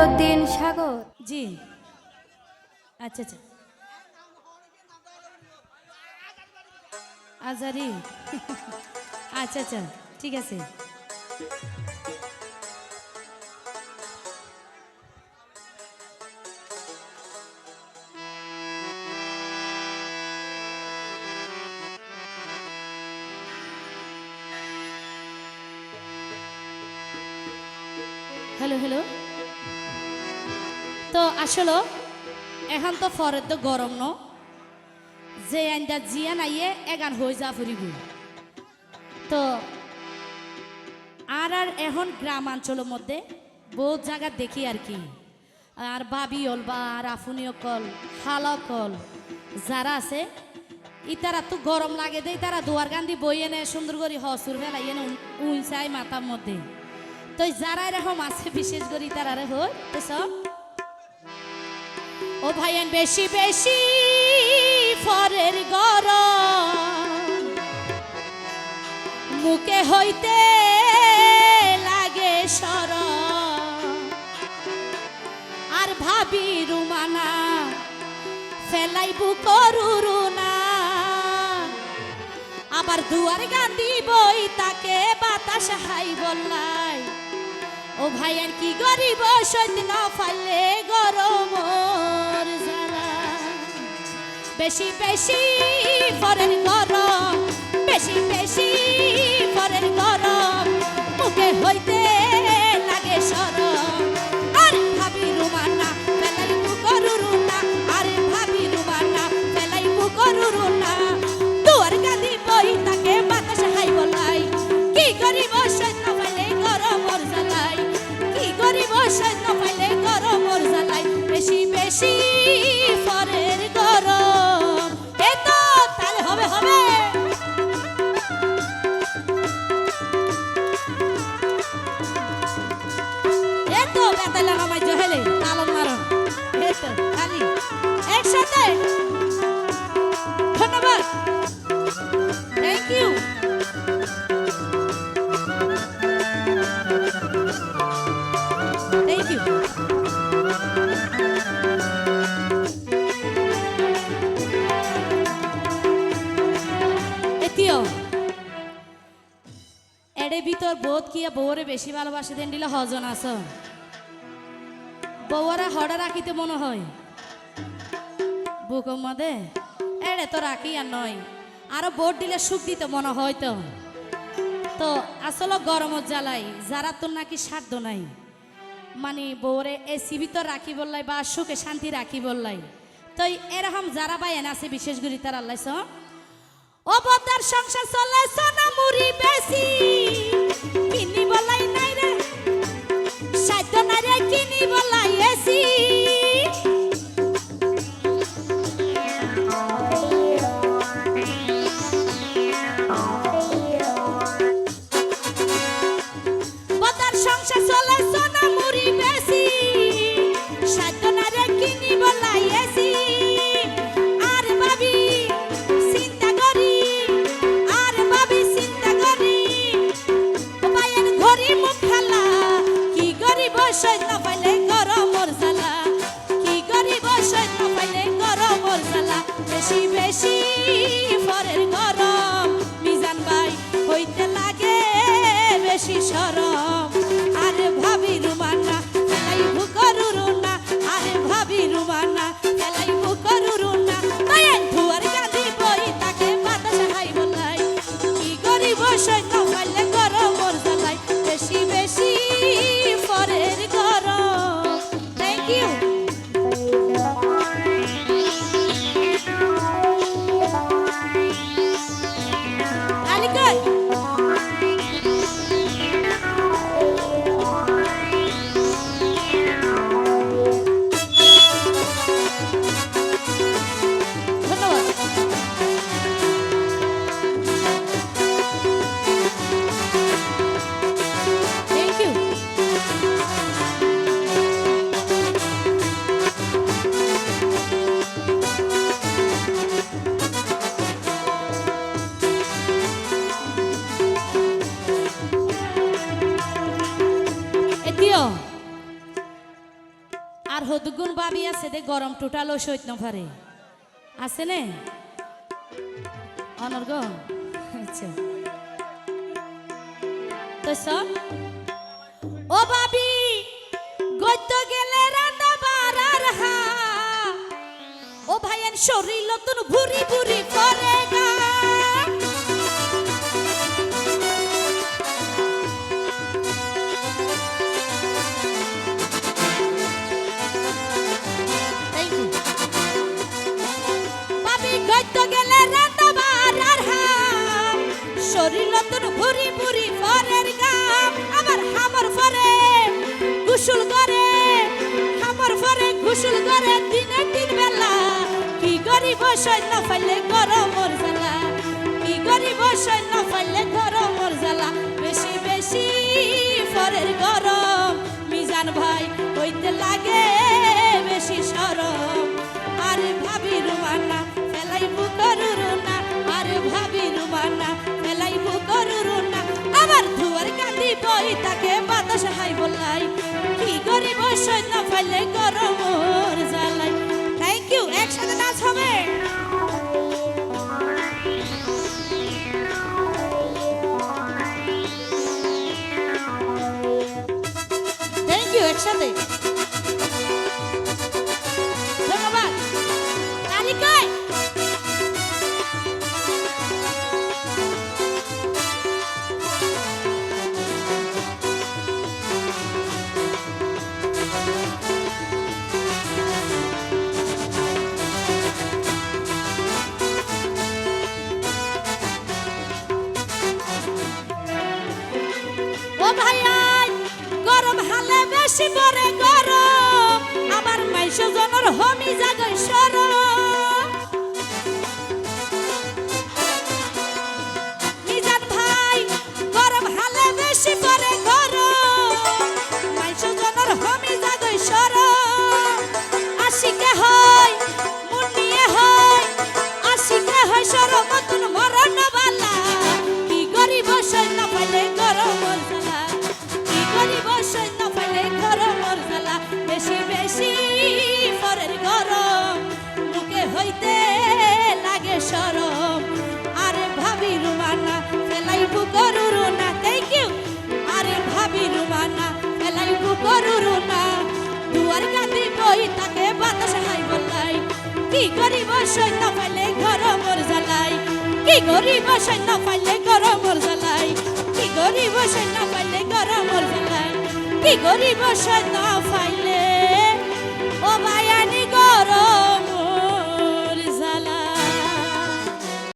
মইনুদ্দিন সাগর। জি। আচ্ছা আচ্ছা। আজারি। আচ্ছা আচ্ছা। ঠিক আছে। হ্যালো হ্যালো তো আসলে, এখন তো ফরের তো গরম ন? যে আইনটা জিয়া নাইয়ে এগান হয়ে যা ফুরিব। তো আর আর এখন গ্রামাঞ্চলের মধ্যে বহুত জায়গা দেখি আর কি। আর বাবি হল বা, আর আফুনিও কল হালা কল যারা আছে ইতারা তো গরম লাগে দেই, তারা দুয়ার গান্ধি বই এনে সুন্দর করে হসুর ফেলাই এনে উঁচাই মাথার মধ্যে। তো যারা এরকম আছে, বিশেষ করে তারা হয় তো সব ও ভাইয়ান, বেশি বেশি ফরের গরম। মুখে হইতে লাগে সর আর ভাবি রুমানা, ফেলাইবু করুরু না। আবার দুয়ার গান্ধি বই তাকে বাতাস হাই বললাই ও ভাই, আর কি গরিব সৈত না ফালে গরম বেশি বেশি পরের গরম, বেশি বেশি পরের গরম, মুখে হইতে গরিব সৈন্য পাইলে গরমর জ্বালাই বেশি বেশি ফরের গরম। এ তো তাহলে হবে হবে। এ তো ধন্যবাদ। ইউ এতিও এড়ে ভিতর বোধ কিয়া বউরে বেশি ভালোবাসি দেন দিলে হজন আস বউরা হড়া রাখিতে মনে হয়। বুকম মদে এড়ে তো রাখি আর নয়। আরও বোট দিলে সুখ দিতে মনে হয় তো। তো আসলে গরমত জ্বালাই যারা তোর নাকি সাধ্য নাই। মানে বউরে এ সীমিত রাখি বললাই বা সুখে শান্তি রাখি বললাই। তো এরকম যারা বাইন আছে, বিশেষ করে তার আল্লাহ অবতার সংসার চলে, সোনা মুড়ি বেশি। কিনি বলাই নাই রে, সাধ্য নাই রে কিনি বলাই সাধ্য নাই রে কিনি বলাই এসি আর ভাবি, চিন্তা করি, আর ভাবি, চিন্তা করি। বাইন ঘড়ি মুখ খালা, কি গরিব সৈন্য বেশি বেশি ভাবি আছে দে, গরম টোটালও সইত নভারে। আছে নে? অনর্গ। আচ্ছা। তো সব ও বাবি, গদ্য গেলে রান্না বাড়ার হা। ও ভাইয়ের শরীর নতুন ভুরি ভুরি করে গা। গুসুল করে হামর ফরে গোসল করে দিনে তিন বেলা। কি গরিব সৈন্য ফাইলে গরমর জ্বালা। কি গরিব সৈন্য ফাইলে গরমর জ্বালা। বেশি বেশি ফরের গরম, মিজান ভাই হইতে লাগে বেশি সরম। গরিব সৈন্য ফাইলে গরম জ্বালাই থ্যাংক ইউ একসাথে নাচ হবে। থ্যাংক ইউ একসাথে। আশিকে সর মতন মরণ কি করিব সৈন্য পাইলে গরমর জ্বালাই? কি করিব সৈন্য পাইলে গরমর জ্বালাই? কি করিব সৈন্য পাইলে গরমর জ্বালাই? কি করিব সৈন্য